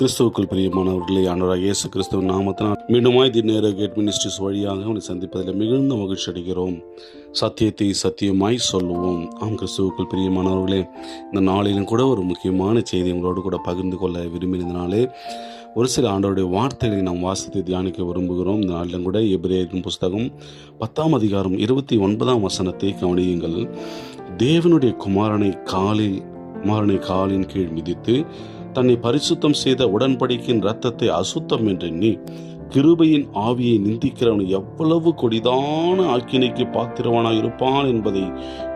கிறிஸ்துவுக்குள் பிரியமானவர்களே ஆண்டவராக இயேசு கிறிஸ்துவ நாமத்தினால் மீண்டுமாய் தி கேட் மினிஸ்ட்ரிஸ் வழியாக உன்னை சந்திப்பதில் மிகுந்த மகிழ்ச்சி அடைகிறோம். சத்தியத்தை சத்தியமாய் சொல்லுவோம். ஆம் கிறிஸ்துவுக்குள் பிரியமானவர்களே இந்த நாளிலும் கூட ஒரு முக்கியமான செய்தி உங்களோடு கூட பகிர்ந்து கொள்ள விரும்பினதுனாலே ஒரு சில ஆண்டவருடைய வார்த்தைகளை நாம் வாசித்து தியானிக்க விரும்புகிறோம். இந்த நாளிலும் கூட எபிரேயரின் புஸ்தகம் பத்தாம் அதிகாரம் இருபத்தி ஒன்பதாம் வசனத்தை கவனியுங்கள். தேவனுடைய குமாரனை காலில் குமாரனை காலின் கீழ் மிதித்து தன்னை பரிசுத்தம் செய்த உடன்படிக்கையின் ரத்தத்தை அசுத்தம் என்று எண்ணி கிருபையின் ஆவியை நிந்திக்கிறவன் எவ்வளவு கொடிதான ஆக்கினைக்கு பாத்திரவானாக இருப்பான் என்பதை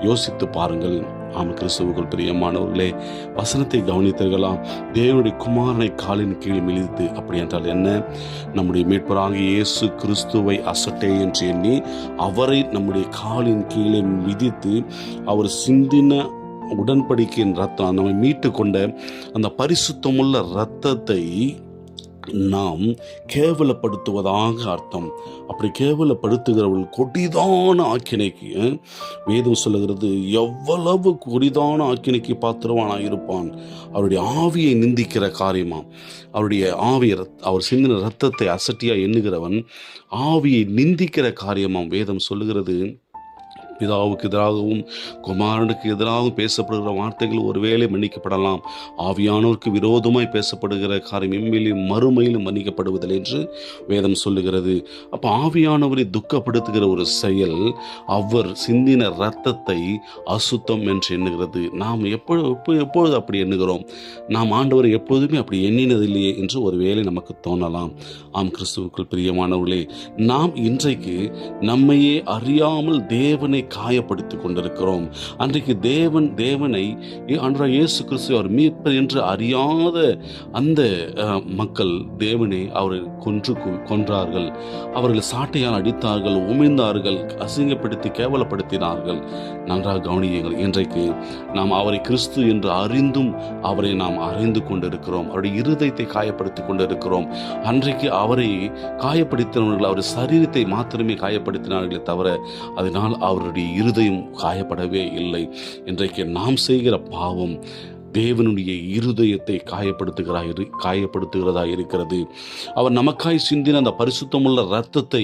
யோசித்து பாருங்கள். ஆம் கிறிஸ்துவுக்குள் பிரியமானவர்களே வசனத்தை கவனித்தீர்களாம் தேவனுடைய குமாரனை காலின் கீழ் மிதித்து அப்படி என்றால் என்ன? நம்முடைய மீட்பராக இயேசு கிறிஸ்துவை அசட்டே என்று எண்ணி அவரை நம்முடைய காலின் கீழே மிதித்து அவர் சிந்தின உடன்படிக்கையின் ரத்தம் நம்மை மீட்டு கொண்ட அந்த பரிசுத்தமுள்ள ரத்தத்தை நாம் கேவலப்படுத்துவதாக அர்த்தம். அப்படி கேவலப்படுத்துகிறவர்கள் கொடிதான ஆக்கினைக்கு வேதம் சொல்லுகிறது எவ்வளவு கொடிதான ஆக்கினைக்கு பாத்திரவானாக இருப்பான் அவருடைய ஆவியை நிந்திக்கிற காரியமாம் அவருடைய ஆவியை ரத்- அவர் சிந்தின ரத்தத்தை அசட்டியாக எண்ணுகிறவன் ஆவியை நிந்திக்கிற காரியமாம் வேதம் சொல்லுகிறது. பிதாவுக்கு எதிராகவும் குமாரனுக்கு எதிராகவும் பேசப்படுகிற வார்த்தைகள் ஒருவேளை மன்னிக்கப்படலாம். ஆவியானோருக்கு விரோதமாய் பேசப்படுகிற காரியம் இம்மையிலும் மறுமையிலும் மன்னிக்கப்படுவதில்லை என்று வேதம் சொல்லுகிறது. அப்போ ஆவியானவரை துக்கப்படுத்துகிற ஒரு செயல் அவர் சிந்தின இரத்தத்தை அசுத்தம் என்று எண்ணுகிறது. நாம் எப்பொழுது எப்போ எப்பொழுது அப்படி எண்ணுகிறோம்? நாம் ஆண்டவரை எப்போதுமே அப்படி எண்ணினதில்லையே என்று ஒருவேளை நமக்கு தோணலாம். ஆம் கிறிஸ்துவுக்குள் பிரியமானவர்களே நாம் இன்றைக்கு நம்மையே அறியாமல் தேவனை காயப்படுத்தி கொண்டிருக்கிறோம். அன்றைக்கு தேவன் தேவனை அன்றா இயேசு கிறிஸ்து அவர் மீட்பர் என்று அறியாத அந்த மக்கள் தேவனை அவரை கொன்று கொன்றார்கள். அவர்கள் சாட்டையால் அடித்தார்கள் உமிழ்ந்தார்கள் அசிங்கப்படுத்தி கேவலப்படுத்தினார்கள். நன்றாக கவனியுங்கள் இன்றைக்கு நாம் அவரை கிறிஸ்து என்று அறிந்தும் அவரை நாம் அறிந்து கொண்டிருக்கிறோம். அவருடைய இருதயத்தை காயப்படுத்தி கொண்டிருக்கிறோம். அன்றைக்கு அவரை காயப்படுத்தினவர்கள் அவருடைய சரீரத்தை மாத்திரமே காயப்படுத்தினார்களே தவிர அதனால் அவருடைய இருதயம் காயப்படவே இல்லை. இன்றைக்கு நாம் செய்கிற பாவம் தேவனுடைய இருதயத்தை காயப்படுத்துகிறா இரு காயப்படுத்துகிறதா இருக்கிறது. அவர் நமக்காய் சிந்தின அந்த பரிசுத்தமுள்ள இரத்தத்தை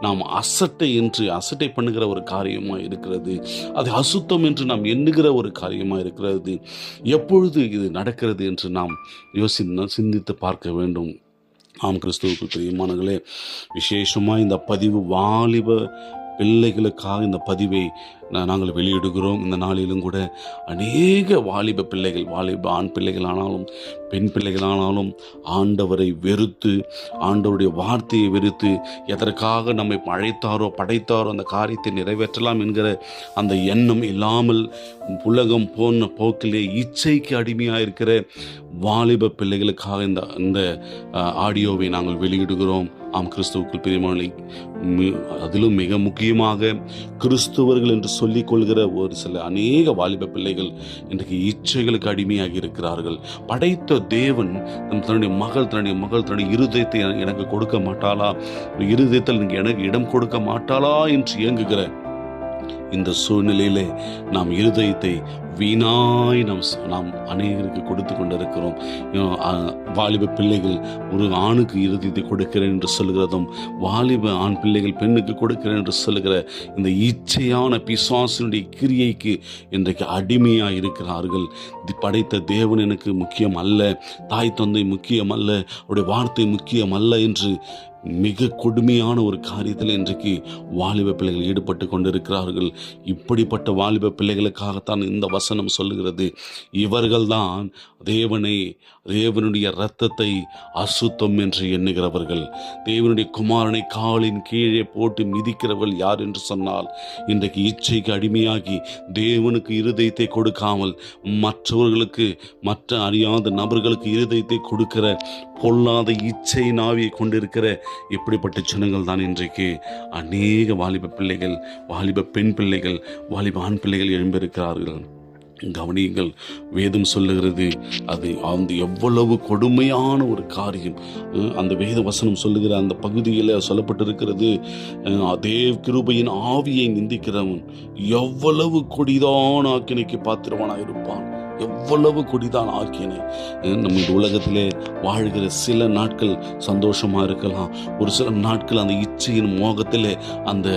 நாம் அசட்டை என்று அசட்டை பண்ணுகிற ஒரு காரியமாக இருக்கிறது. அது அசுத்தம் என்று நாம் எண்ணுகிற ஒரு காரியமாக இருக்கிறது. எப்பொழுது இது நடக்கிறது என்று நாம் யோசி சிந்தித்து பார்க்க வேண்டும். ஆம் கிறிஸ்துவுக்கு பிரியமானங்களே விசேஷமாக இந்த பதிவு வாலிப பிள்ளைகளுக்காக இந்த பதிவை நாங்கள் வெளியிடுகிறோம். இந்த நாளிலும் கூட அநேக வாலிப பிள்ளைகள் வாலிப ஆண் பிள்ளைகளானாலும் பெண் பிள்ளைகளானாலும் ஆண்டவரை வெறுத்து ஆண்டவருடைய வார்த்தையை வெறுத்து எதற்காக நம்மை அழைத்தாரோ படைத்தாரோ அந்த காரியத்தை நிறைவேற்றலாம் என்கிற அந்த எண்ணம் இல்லாமல் உலகம் போன போக்கிலே இச்சைக்கு அடிமையாக இருக்கிற வாலிப பிள்ளைகளுக்காக இந்த இந்த ஆடியோவை நாங்கள் வெளியிடுகிறோம். ஆம் கிறிஸ்துவுக்குள் பிரியமானி அதிலும் மிக முக்கியமாக கிறிஸ்துவர்கள் என்று சொல்லிக் கொள்கிற ஒரு சில அநேக வாலிப பிள்ளைகள் இன்றைக்கு இச்சைகளுக்கு அடிமையாகி இருக்கிறார்கள். படைத்த தேவன் தன்னுடைய மகள் தன்னுடைய மகள் தன்னுடைய இருதயத்தை எனக்கு கொடுக்க மாட்டாளா? இருதயத்தில் எனக்கு இடம் கொடுக்க மாட்டாளா? என்று இயங்குகிற இந்த சூழ்நிலையிலே நாம் இருதயத்தை வீணாய் நாம் நாம் அநேகருக்கு கொடுத்து கொண்டிருக்கிறோம். வாலிப பிள்ளைகள் ஒரு ஆணுக்கு இருதயத்தை கொடுக்கிறேன் என்று சொல்கிறதும் வாலிப ஆண் பிள்ளைகள் பெண்ணுக்கு கொடுக்கிறேன் என்று சொல்கிற இந்த இச்சையான பிசாசினுடைய கிரியைக்கு இன்றைக்கு அடிமையாக இருக்கிறார்கள். படைத்த தேவன் எனக்கு முக்கியம் அல்ல தாய் தந்தை முக்கியம் அல்ல அவருடைய வார்த்தை முக்கியம் அல்ல என்று மிக கொடுமையான ஒரு காரியத்தில் இன்றைக்கு வாலிப பிள்ளைகள் ஈடுபட்டு கொண்டிருக்கிறார்கள். இப்படிப்பட்ட வாலிப பிள்ளைகளுக்காகத்தான் இந்த வசனம் சொல்லுகிறது. இவர்கள்தான் தேவனை தேவனுடைய இரத்தத்தை அசுத்தம் என்று எண்ணுகிறவர்கள். தேவனுடைய குமாரனை காலின் கீழே போட்டு மிதிக்கிறவர்கள் யார் என்று சொன்னால் இன்றைக்கு இச்சைக்கு அடிமையாகி தேவனுக்கு இருதயத்தை கொடுக்காமல் மற்றவர்களுக்கு மற்ற அறியாத நபர்களுக்கு இருதயத்தை கொடுக்கிற பொல்லாத இச்சை நாவியை கொண்டிருக்கிற இப்படிப்பட்ட ஜனங்கள் தான் இன்றைக்கு. அநேக வாலிப பிள்ளைகள் வாலிப பெண் பிள்ளைகள் வாலிப ஆண் பிள்ளைகள் எழும்பியிருக்கிறார்கள். கவனியுங்கள் வேதம் சொல்லுகிறது அது அந்த எவ்வளவு கொடுமையான ஒரு காரியம். அந்த வேத வசனம் சொல்லுகிற அந்த பகுதியில் சொல்லப்பட்டிருக்கிறது அதே கிருபையின் ஆவியை நிந்திக்கிறவன் எவ்வளவு கொடிதான ஆக்கினைக்கு பாத்திரவானாக இருப்பான் எவ்வளவு கொடிதான் ஆக்கினேன். நம்ம இந்த உலகத்திலே வாழ்கிற சில நாட்கள் சந்தோஷமாக இருக்கலாம். ஒரு சில நாட்கள் அந்த இச்சையின் மோகத்திலே அந்த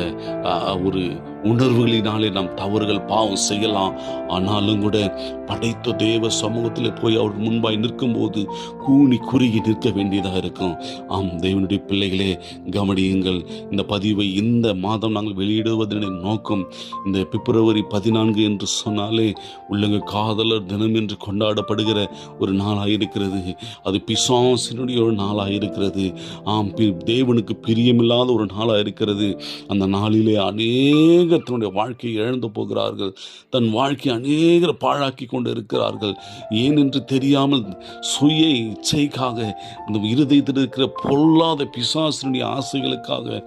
ஒரு உணர்வுகளினாலே நாம் தவறுகள் பாவம் செய்யலாம். ஆனாலும் கூட படைத்த தேவ சமூகத்தில் போய் அவர் முன்பாய் நிற்கும்போது கூனி குறுகி நிற்க வேண்டியதாக இருக்கும். ஆம் தேவனுடைய பிள்ளைகளே கவனியுங்கள். இந்த பதிவை இந்த மாதம் நாங்கள் வெளியிடுவதனை நோக்கம். இந்த பிப்ரவரி பதினான்கு என்று சொன்னாலே உள்ளங்க காதலர் தினம் என்று கொண்டாடப்படுகிற ஒரு நாளாக இருக்கிறது. அது பிசாசினுடைய ஒரு நாளாக இருக்கிறது. ஆம் பி- தேவனுக்கு பிரியமில்லாத ஒரு நாளாக இருக்கிறது. அந்த நாளிலே அநேக தன்னுடைய வாழ்க்கையை இழந்து போகிறார்கள். தன் வாழ்க்கையை அநேகர் பாழாக்கி கொண்டு இருக்கிறார்கள் ஏனென்று தெரியாமல் சுய இச்சைக்காக இந்த இருதயத்தில் இருக்கிற பொல்லாத பிசாசினுடைய ஆசைகளுக்காக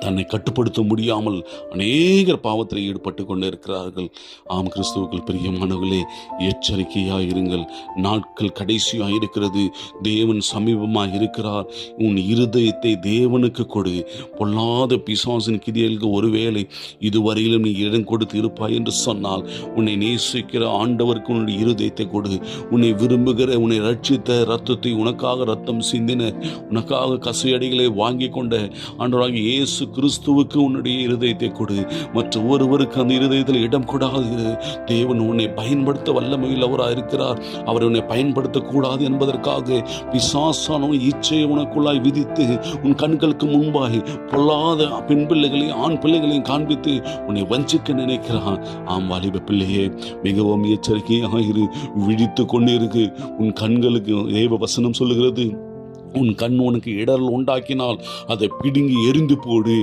தன்னை கட்டுப்படுத்த முடியாமல் அநேகர் பாவத்தில் ஈடுபட்டு கொண்டு இருக்கிறார்கள் ஆம் கிறிஸ்துவுக்கள் பிரியமானவர்களே எச்சரிக்கையாக இருங்கள். நாட்கள் கடைசியாக இருக்கிறது. தேவன் சமீபமாக இருக்கிறார். உன் இருதயத்தை தேவனுக்கு கொடு. பொல்லாத பிசாசின் கிதியலுக்கு ஒருவேளை இதுவரையிலும் நீ இடம் கொடுத்து இருப்பாய் என்று சொன்னால் உன்னை நேசிக்கிற ஆண்டவருக்கு உன்னுடைய இருதயத்தை கொடு. உன்னை விரும்புகிற உன்னை ரட்சித்த ரத்தத்தை உனக்காக ரத்தம் சிந்தின உனக்காக கசையடிகளை வாங்கி கொண்ட ஆண்டவராக இயேசு கிறிஸ்துவுக்கு உன்னுடைய இருதயத்தை கொடு. மற்ற ஒருவருக்கு அந்த இருதயத்தில் இடம் கூடாது தேவன் உன்னை பயன்படுத்த வல்லமையுள்ளவராக இருக்கிறார். அவர் உன்னை பயன்படுத்தக்கூடாது என்பதற்காக விசாசான இச்சையை உனக்குள்ளாய் விதித்து உன் கண்களுக்கு முன்பாய் பொல்லாத பெண் பிள்ளைகளையும் ஆண் பிள்ளைகளையும் காண்பித்து உன்னை வஞ்சிக்க நினைக்கிறான். ஆம் வாலிப பிள்ளையே மிகவும் எச்சரிக்கையாக இரு விழித்து கொண்டிருக்கு. உன் கண்களுக்கு தேவ வசனம் சொல்லுகிறது. உன் கண் உனக்கு இடரல் உண்டாக்கினால் அதை பிடுங்கி எரிந்து போடு.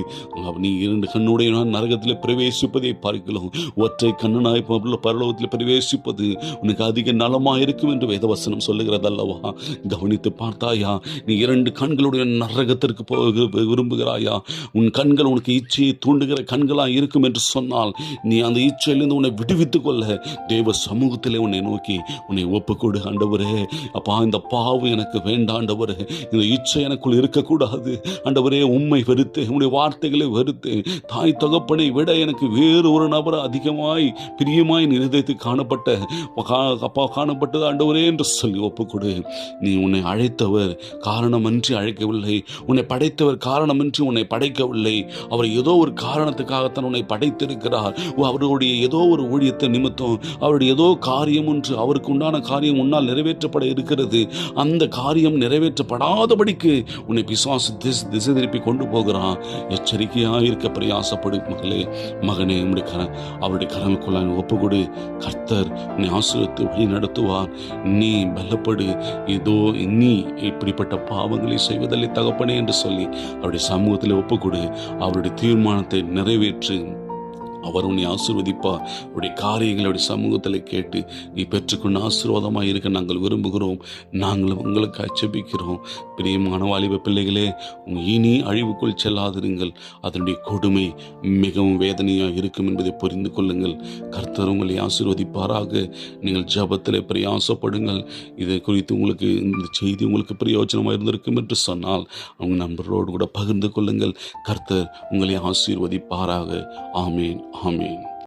நீ இரண்டு கண்ணுடைய நரகத்தில் பிரவேசிப்பதை பார்க்கலாம். ஒற்றை கண்ணனாய் பரலோகத்தில் பிரவேசிப்பது உனக்கு அதிக நலமாக இருக்கும் என்று வேதவசனம் சொல்லுகிறது அல்லவா? கவனித்து பார்த்தாயா? நீ இரண்டு கண்களுடைய நரகத்திற்கு போக விரும்புகிறாயா? உன் கண்கள் உனக்கு இச்சையை தூண்டுகிற கண்களாக இருக்கும் என்று சொன்னால் நீ அந்த இச்சையிலிருந்து உன்னை விடுவித்துக் கொள்ள. தேவ சமூகத்திலே உன்னை நோக்கி உன்னை ஒப்புக்கொடு ஆண்டவரே. அப்பா இந்த பாவு எனக்கு வேண்டாண்டவரே இந்த இச்சை எனக்குள் இருக்கக்கூடாது. ஆண்டவரே உண்மை வெறுத்து உம்முடைய வார்த்தைகளை வெறுத்து தாய் தகப்பனை விட எனக்கு வேறு ஒரு நபர் அதிகமாய் பிரியமாய் என் காணப்பட்ட அப்பா காணப்பட்டது ஆண்டவரே என்று சொல்லி ஒப்புக்கொடு. நீ உன்னை அழைத்தவர் காரணமன்றி அழைக்கவில்லை. உன்னை படைத்தவர் காரணமின்றி உன்னை படைக்கவில்லை. அவர் ஏதோ ஒரு காரணத்துக்காகத்தான் உன்னை படைத்திருக்கிறார். ஓ, அவருடைய ஏதோ ஒரு ஊழியத்தை நிமித்தம் அவருடைய ஏதோ காரியம் ஒன்று அவருக்கு உண்டான காரியம் உன்னால் நிறைவேற்றப்பட இருக்கிறது. அந்த காரியம் இல்லாதபடிக்கு உன்னை பிசாசு திசை திசை திருப்பி கொண்டு போகிறான். எச்சரிக்கையாக இருக்க பிரயாசப்படும் மகளே. மகனே உடைய கர அவருடைய கரனுக்குள்ள ஒப்புக்கொடு. கர்த்தர் உன்னை ஆசிரியத்து வழி நடத்துவார் நீ பலப்படு. இதோ நீ இப்படிப்பட்ட பாவங்களை செய்வதில்லை தகப்பனே என்று சொல்லி அவருடைய சமூகத்தில் ஒப்புக்கொடு. அவருடைய தீர்மானத்தை நிறைவேற்று. அவர் உன்னை ஆசீர்வதிப்பார் அவருடைய காரியங்களை அவருடைய சமூகத்தில் கேட்டு நீ பெற்றுக்கொண்டு ஆசீர்வாதமாக இருக்க நாங்கள் விரும்புகிறோம். நாங்களும் உங்களுக்கு அச்சபிக்கிறோம் பிரியமான வாலிப பிள்ளைகளே இனி அழிவுக்குள் செல்லாதிருங்கள். அதனுடைய கொடுமை மிகவும் வேதனையாக இருக்கும் என்பதை புரிந்து கொள்ளுங்கள். கர்த்தர் உங்களை ஆசீர்வதிப்பாராக. நீங்கள் ஜபத்தில் பிரயாசப்படுங்கள். இதை குறித்து உங்களுக்கு இந்த செய்தி உங்களுக்கு பிரயோஜனமாக இருந்திருக்கும் என்று சொன்னால் அவங்க நண்பரோடு கூட பகிர்ந்து கொள்ளுங்கள். கர்த்தர் உங்களை ஆசீர்வதிப்பாராக. ஆமேன். ஆமேன்